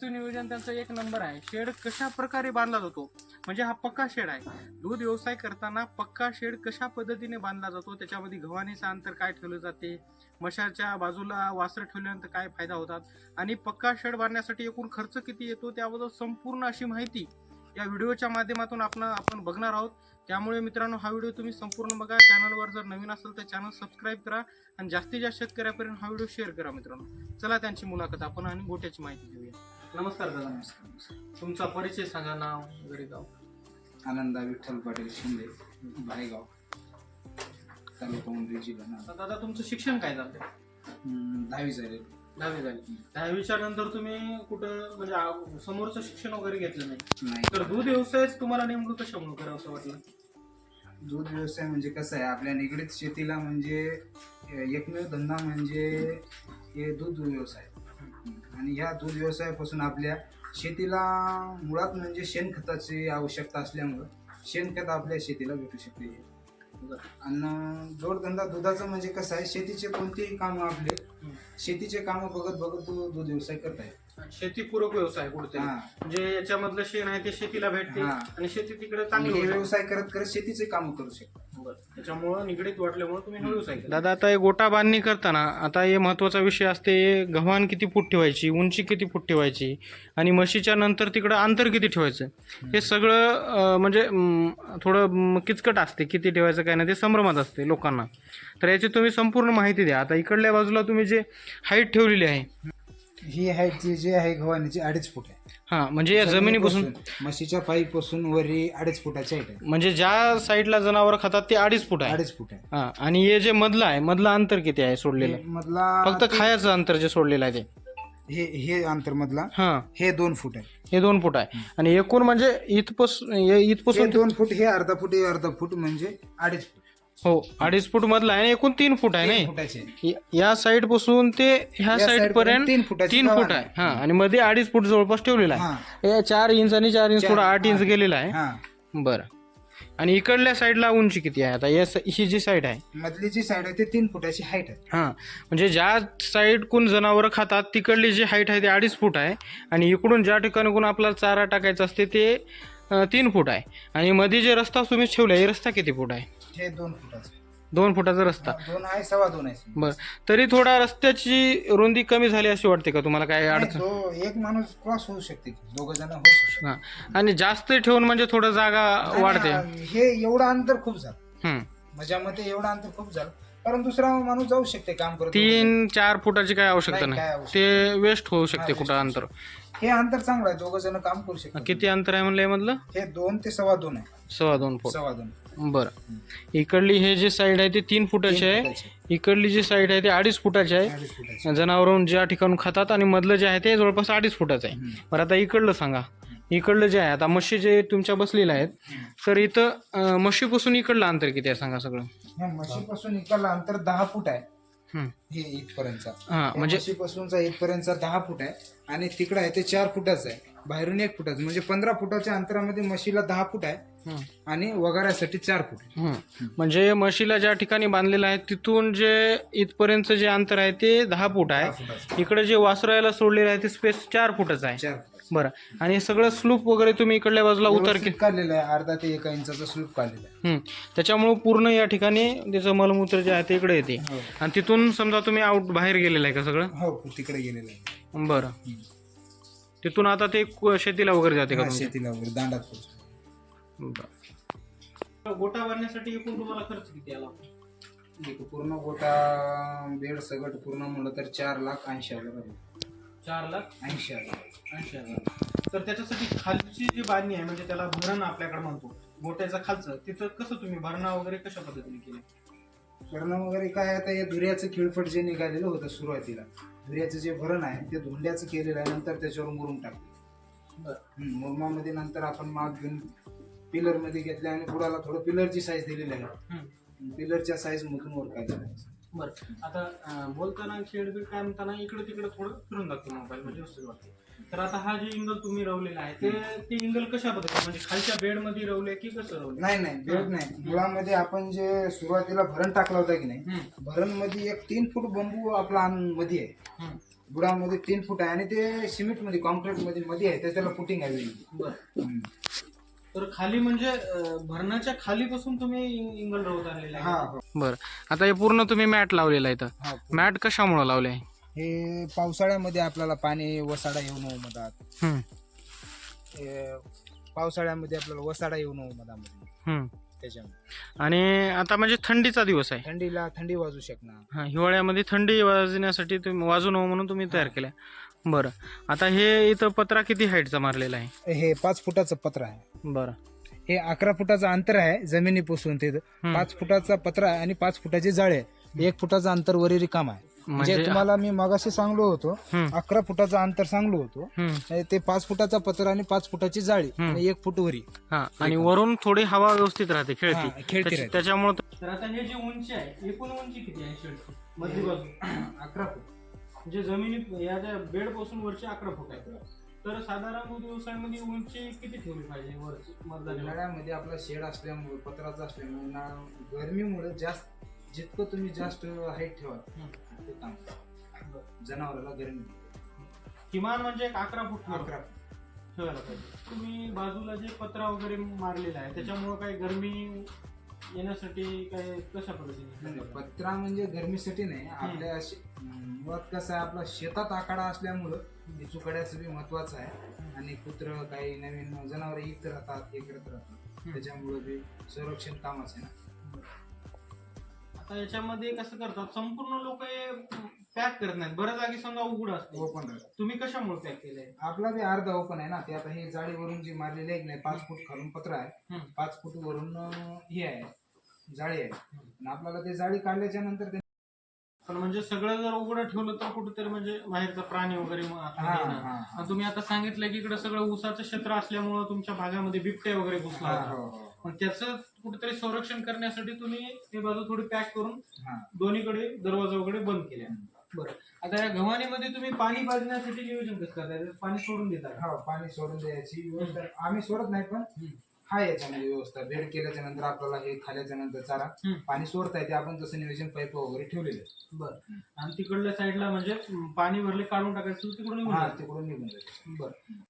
शेडचं नियोजन त्यांचं एक नंबर आहे. शेड कशा प्रकारे बांधला जातो? म्हणजे हा पक्का शेड आहे. दूध व्यवसाय करताना पक्का शेड कशा पद्धतीने बांधला जातो? त्याच्यामध्ये गव्हाणीचं अंतर काय ठेवलं जाते? मशाच्या बाजूला वासर ठेवल्यानंतर काय फायदा होतात? आणि पक्का शेड बांधण्यासाठी एकूण खर्च किती येतो? त्याबद्दल संपूर्ण अशी माहिती या व्हिडिओच्या माध्यमातून आपण आपण बघणार आहोत. त्यामुळे मित्रांनो हा व्हिडिओ तुम्ही संपूर्ण बघा. चॅनलवर जर नवीन असेल तर चॅनल सबस्क्राईब करा आणि जास्तीत जास्त शेतकऱ्यापर्यंत हा व्हिडिओ शेअर करा मित्रांनो. चला त्यांची मुलाखत आपण आणि गोट्याची माहिती घेऊया. नमस्कार दादा नमस्कार तुमचा परिचय सांगा नाव वगैरे गाव आनंदा विठ्ठल पाटील शिंदे भायगाव तालुका मुंबई जिल्हा नांदेड. आता दादा तुमचं शिक्षण काय झालं? हम्म, दहावी झाले. दहावी झाली. दहावीच्या नंतर तुम्ही कुठं म्हणजे आ- समोरचं शिक्षण वगैरे घेतलं नाही. नाही. तर दूध व्यवसायच तुम्हाला नेमकं कशामुळे करावं असं वाटलं? दूध व्यवसाय म्हणजे कसं आहे आपल्या निगडीत शेतीला म्हणजे अं, एकमेव धंदा म्हणजे हे दूध व्यवसाय. आणि ह्या दूध व्यवसायापासून आपल्या शेतीला मुळात म्हणजे शेणखताची आवश्यकता असल्यामुळं शेणखत आपल्या शेतीला भेटू शकते आणि जोडधंदा दुधाचं म्हणजे कसं आहे शेतीचे कोणतेही कामं आपले. शेतीचे कामं बघत बघत दूध व्यवसाय करताय शेतीपूरक व्यवसाय कुठतरी. हा. म्हणजे याच्यामधलं शेण आहे ते शेतीला भेटते हा. आणि शेती तिकडे चांगली हे होऊ शकते. व्यवसाय करत करत शेतीचे काम करू शकतो. त्याच्यामुळं निगडीत वाटल्यामुळे तुम्ही हा व्यवसाय दादा आता हे गोटा बांधणी करताना आता हे महत्त्वाचा विषय असते गव्हाण किती फूट ठेवायची उंची किती फूट ठेवायची आणि म्हशीच्या नंतर तिकडं अंतर किती ठेवायचं? हे सगळं अं, म्हणजे अं, थोडं अं, किचकट असते किती ठेवायचं काय नाही ते संभ्रमात असते लोकांना. तर याची तुम्ही संपूर्ण माहिती द्या. आता इकडल्या बाजूला तुम्ही जे हाईट ठेवलेली आहे ही हाईट जी जी आहे गव्हाणीची अडीच फूट आहे. हां म्हणजे या जमिनीपासून म्हशीच्या पाईपासून वरी अडीच फुटाची हाईट आहे म्हणजे ज्या साईडला जनावर खातात ते अडीच फूट आहे. अडीच फूट आहे. हा आणि हे जे मधलं आहे मधलं अंतर किती आहे सोडलेलं? हे मधला फक्त खायचं अंतर जे सोडलेलं आहे ते. हे हे अंतर मधला हा. हे दोन फूट आहे. हे दोन फूट आहे. आणि एकूण म्हणजे इथपासून हे हे इथपासून दोन फूट हे अर्धा फूट हे अर्धा फूट म्हणजे अडीच फूट. हो. अडीच फूट मधला आहे आणि एकूण तीन फूट आहे तीन नाही फुटाचे. या- या साईडपासून ते ह्या या साईड side पर्यंत पर्यंत तीन फुटाची तीन फूट आहे. हा आणि मध्ये अडीच फूट जवळपास ठेवलेला हा आहे. हे. चार इंच आणि चार इंच थोडा आठ इंच हा. गेलेला आहे. हा. बरं. आणि इकडल्या साईडला उंची किती आहे? आता या स- ही जी साईड आहे. मधली जी साईड आहे ते तीन फुटाची हाईट आहे. हां. म्हणजे ज्या साईडकून जनावरं खातात तिकडली जी हाईट आहे ती अडीच फूट आहे. आणि इकडून ज्या ठिकाणीकून आपल्याला चारा टाकायचा असते ते अं, तीन फूट आहे. आणि मध्ये जे रस्ता तुम्ही ठेवला हे रस्ता किती फूट आहे? हे दोन फुटाचे. दोन फुटाचा रस्ता. दोन आहे सव्वा दोन आहे. बरं. तरी थोडा रस्त्याची रुंदी कमी झाली अशी वाटते का तुम्हाला? काय अडचण? एक माणूस क्रॉस होऊ शकते दोघ जण होऊ शकते हां. आणि जास्त ठेवून म्हणजे थोडं जागा वाढते. आणि हे एवढं अंतर खूप झालं. हं. माझ्यामध्ये एवढं अंतर खूप झालं. कारण दुसरा माणूस जाऊ शकते काम करत तीन चार फुटाची काय आवश्यकता नाही, काय नाही आवश्यकता ते वेस्ट होऊ शकते कुठं waste अंतर. हे अंतर चांगलं आहे दोघ जण काम करू शकतात. किती अंतर आहे म्हणलं यामधलं? हे दोन ते सव्वा दोन आहे. सव्वा दोन फूट. सव्वा दोन. बरं. इकडली हे जे साईड आहे ते तीन फुटाची आहे. फुटाचे. इकडली जी साईड आहे ते अडीच फुटाची आहे. अडीच फुटाचे. जनावरून ज्या ठिकाणून खातात आणि मधलं जे आहे ते जवळपास अडीच फुटाचं आहे. हम्म. बरं आता इकडलं सांगा. इकडलं जे आहे आता म्हशी जे तुमच्या बसलेल्या आहेत तर इथं अं, म्हशीपासून इकडलं अंतर किती आहे सांगा सगळं? ह्या म्हशीपासून इकडलं अंतर दहा फूट आहे. हं. हे इथपर्यंतचा. हां म्हणजे म्हशीपासूनचा इथपर्यंतचा दहा फूट आहे. आणि तिकडं आहे ते चार फुटाचं आहे. बाहेरून एक फुटाचं म्हणजे पंधरा फुटाच्या अंतरामध्ये म्हशीला दहा फूट आहे आणि वगाऱ्यासाठी चार फूट. म्हणजे म्हशीला ज्या ठिकाणी बांधलेलं आहे तिथून जे इथपर्यंतचं जे अंतर आहे ते दहा फूट आहे. इकडे जे वासरायला सोडलेलं आहे ते स्पेस चार फुटाचं आहे. बरं. आणि सगळं स्लूप वगैरे तुम्ही इकडल्या बाजूला उतर काढलेलं आहे अर्धा ते एका इंचाचा स्लूप काढलेला आहे. त्याच्यामुळं पूर्ण या ठिकाणी त्याचं मलमूत्र जे आहे ते इकडे येते. हो. आणि तिथून समजा तुम्ही आउट बाहेर गेलेलं आहे का सगळं? हो तिकडे गेलेलं आहे. बरं. तिथून आता ते क- शेतीला वगैरे जाते का हा, तुमच्या? शेतीला वगैरे दांडात पोहोचतो. बरं. गोटा बांधण्यासाठी एकूण तुम्हाला खर्च किती आला एक पूर्ण गोटा बेड सगट पूर्ण म्हणलं तर चार लाख ऐंशी हजार रुपये. चार लाख ऐंशी हजार ऐंशी हजार तर त्याच्यासाठी खालची जी बांधणी आहे म्हणजे त्याला भरण आपल्याकडे म्हणतो गोट्याचं खालचं तिथं कसं तुम्ही भरणा वगैरे कशा पद्धतीने केले भरणं वगैरे काय आता हे धुऱ्याचं खिळफट जे निघालेलं होतं सुरुवातीला धुऱ्याचं जे भरण आहे ते धुंड्याचं केलेलं आहे नंतर त्याच्यावर मुरुम बरं. मुरुमामध्ये नंतर आपण माग घेऊन पिलरमध्ये घेतले आणि बुडाला थोडं पिलरची साईज दिलेली आहे. पिलरच्या साईज मधून वर काढलेलं आहे बरं. आता बोलताना खेळबीड काय म्हणताना इकडे तिकडे थोडं फिरून दाखतो मोबाईल म्हणजे व्यवस्थित वाटतं तर आता हा जे इंगल तुम्ही रवलेला आहे ते ते इंगल कशा पद्धतीने म्हणजे खालच्या बेडमध्ये रवले की कसं रवले? नाही नाही बेड नाही. मुळामध्ये आपण जे सुरुवातीला भरण टाकला होता की नाही भरणमध्ये एक तीन फूट बंबू आपला मध्ये आहे. हं. बुडामध्ये तीन फूट आहे आणि ते सिमेंटमध्ये कॉन्क्रीटमध्ये मध्ये आहे तर त्याला फुटिंग आहे वेगळी. बरं. हम्म. तर खाली म्हणजे अं, भरणाच्या खालीपासून तुम्ही इंगल रवत आणलेला हा आहे. बरं. आता हे पूर्ण तुम्ही मॅट लावलेला आहे इथं. हा मॅट कशामुळे लावले आहे हे पावसाळ्यामध्ये आपल्याला पाणी वसाडा येऊ नये मधात. हम्म, हे पावसाळ्यामध्ये आपल्याला वसाडा येऊ नये मधामध्ये. हम्म. त्याच्यामुळे. आणि आता म्हणजे थंडीचा दिवस आहे. थंडीला थंडी वाजू शकणार. हा हिवाळ्यामध्ये थंडी वाजण्यासाठी तुम्ही वाजू नये म्हणून तुम्ही तयार केलंय. बरं. आता हे इथं पत्रा किती हाईटचा मारलेला आहे? हे पाच फुटाचं पत्र आहे. बरं. हे अकरा फुटाचं अंतर आहे जमिनीपासून ते. हम्म. पाच फुटाचा पत्रा आहे आणि पाच फुटाची जाळे आहे. एक फुटाचं अंतर वरील काम आहे. म्हणजे म्हणजे तुम्हाला मी मगाशी सांगलो होतो हम्म, अकरा फुटाचं अंतर सांगलो होतो. हम्म, ते पाच फुटाचा पत्रा आणि पाच फुटाची जाळी हम्म. आणि एक फुट वरी. हा आणि वरून थोडी हवा व्यवस्थित राहते हा, खेळती खेळती त्याच्या- राहते. त्याच्यामुळे तर आता हे जी उंची आहे एकूण उंची किती आहे शेडची मधली बाजू अकरा फूट. म्हणजे जमिनी या ज्या बेडपासून वरची अकरा फूट आहे तर साधारण व्यवसायामध्ये उंची किती ठेवली पाहिजे वरची मधल्या उन्हाळ्यामध्ये आपला शेड असल्यामुळे पत्राचा असल्यामुळे उन्हाळा गरमीमुळे जास्त जितकं तुम्ही जास्त हाईट ठेवा ते काम जनावराला गरमी किमान म्हणजे एक अकरा फूट वर. अकरा. ठेवायला पाहिजे. तुम्ही बाजूला जे पत्रा वगैरे मारलेला आहे त्याच्यामुळे काही गरमी येण्यासाठी काय कशा पद्धतीने? पत्रा म्हणजे गरमीसाठी नाही. आपल्या मुळात कसं आहे आपला शेतात आखाडा असल्यामुळं चुकड्याचं बी महत्वाचं आहे. आणि कुत्र काही नवीन जनावर येत राहतात करत राहतात. त्याच्यामुळे बी संरक्षण कामाचं आहे ना. आता याच्यामध्ये कसं करतात संपूर्ण लोक पॅक करत नाहीत. बऱ्याच जागी समजा उघड असते. ओपन तुम्ही कशामुळे पॅक केलंय? आपला बी अर्धा ओपन आहे ना. ते आता हे जाळीवरून जी मारलेली आहे की नाही पाच फूट खालून पत्र आहे. पाच फूट वरून हे आहे. जाळी आहे आणि आपल्याला ते जाळी काढल्याच्या नंतर ते पण म्हणजे सगळं जर उघडं ठेवलं तर कुठेतरी म्हणजे बाहेरचा प्राणी वगैरे मग आतमध्ये येणार. हा, आणि तुम्ही आता सांगितलं की इकडे सगळं ऊसाचं क्षेत्र असल्यामुळं तुमच्या भागामध्ये बिबटे वगैरे घुसला हा, होता. हो, हो. पण त्याचं कुठेतरी संरक्षण करण्यासाठी तुम्ही हे बाजू थोडी पॅक करून हा. दोन्हीकडे दरवाजा वगैरे बंद केल्या बरं आता या गव्हाणीमध्ये तुम्ही पाणी पाजण्यासाठी नियोजन कसं त्यात पाणी सोडून देता का? हो पाणी सोडून द्यायची व्यवस्था आम्ही सोडत नाही पण हा याच्यामध्ये व्यवस्था बेड केल्याच्यानंतर आपल्याला हे खाल्याच्या नंतर चारा हम्म. पाणी सोडता येते आपण तसं नियोजन पाईप वगैरे ठेवलेले आहे. बरं आणि तिकडल्या साईडला म्हणजे पाणी भरले काढून टाकायचं तिकडून निघून हा जातं. तिकडून निघून जाते बरं